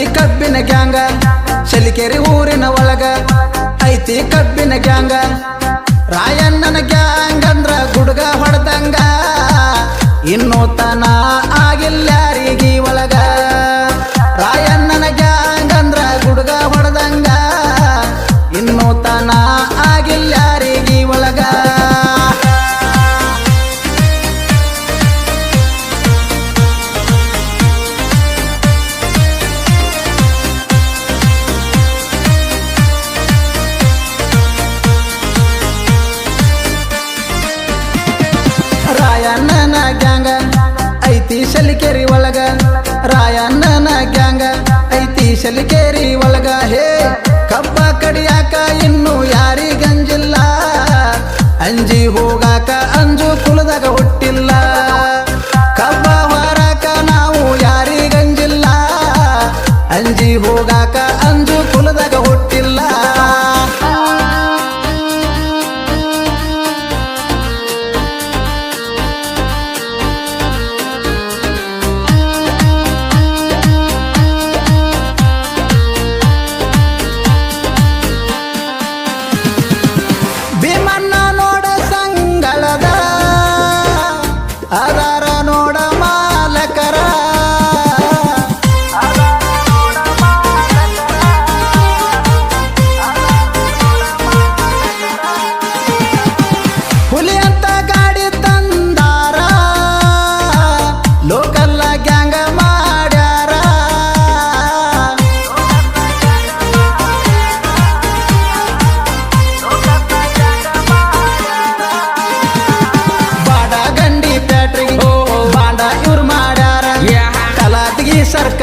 ಐತಿ ಕಬ್ಬಿನ ಗ್ಯಾಂಗ ಶಲಿಕೆರೆ ಊರಿನ ಒಳಗ, ಐತಿ ಕಬ್ಬಿನ ಗ್ಯಾಂಗ. ರಾಯಣ್ಣನ ಗ್ಯಾಂಗ್ ಅಂದ್ರ ಗುಡ್ಗ ಹೊಡೆದಂಗ, ಇನ್ನೂ ತನ ಆಗಿಲ್ಲ. Enrique.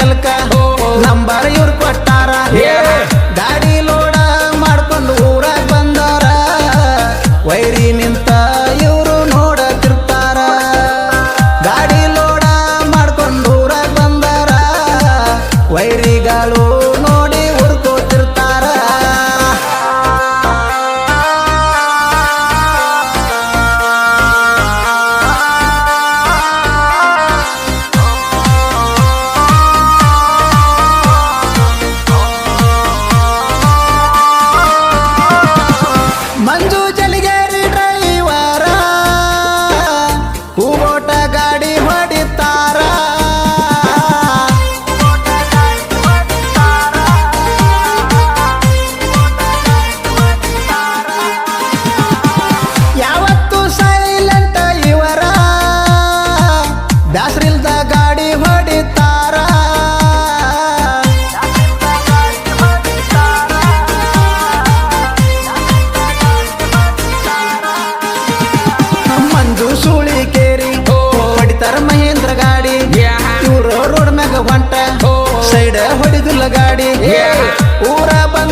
ಮೆಲ್ಕ ನಂಬರ್ ಇವ್ರು ಕೊಟ್ಟಾರ. ಗಿಡ. ಹೊಡೆದು ಲಗಾಡಿ ಊರ ಬಂದ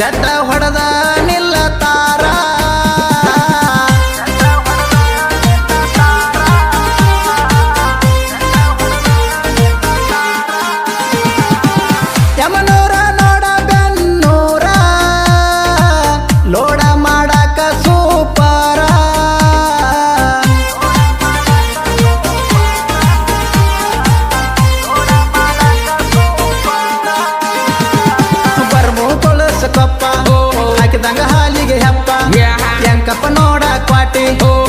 Shut up. Oh.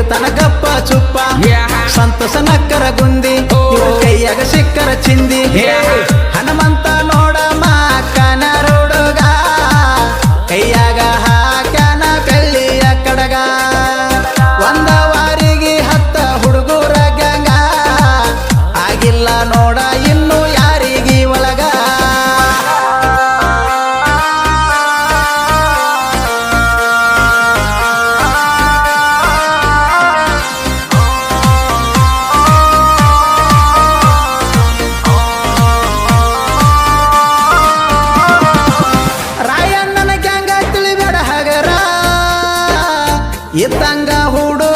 తన గప్ప చుప్ప సంతోష నక్కర గుంది. Oh. కయ్యగ సిక్కర చింది. ಎತ್ತಂಗ ಹೂಡು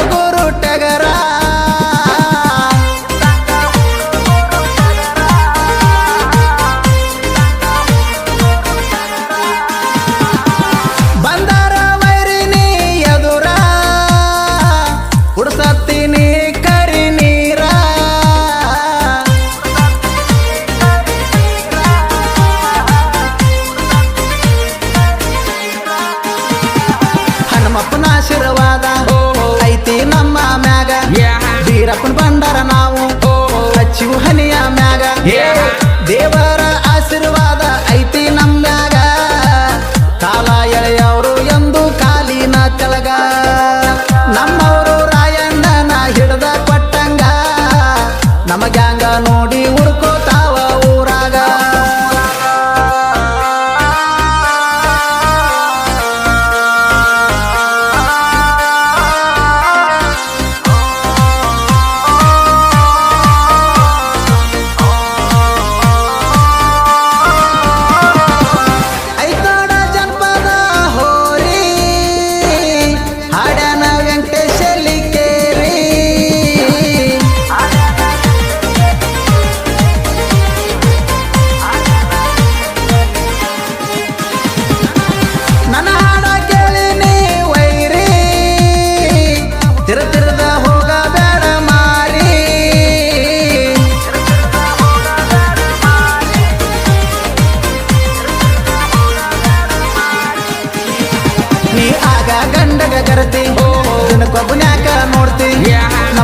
ದೇವರ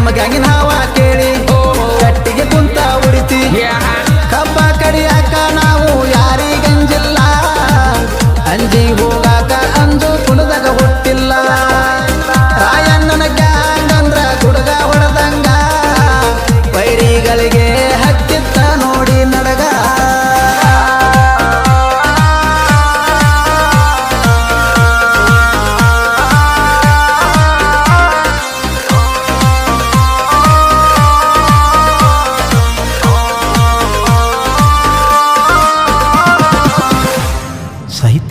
I'm a gang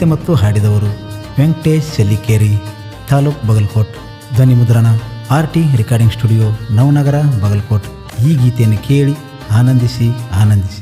ಗೀತೆ ಮತ್ತು ಹಾಡಿದವರು ವೆಂಕಟೇಶ್ ಸೆಲ್ಲಿಕೇರಿ, ತಾಲೂಕ್ ಬಗಲ್ಕೋಟ್ ಧ್ವನಿ ಮುದ್ರಣ R T recording studio, Navanagar Bagalkot. ಈ ಗೀತೆಯನ್ನು ಕೇಳಿ ಆನಂದಿಸಿ ಆನಂದಿಸಿ.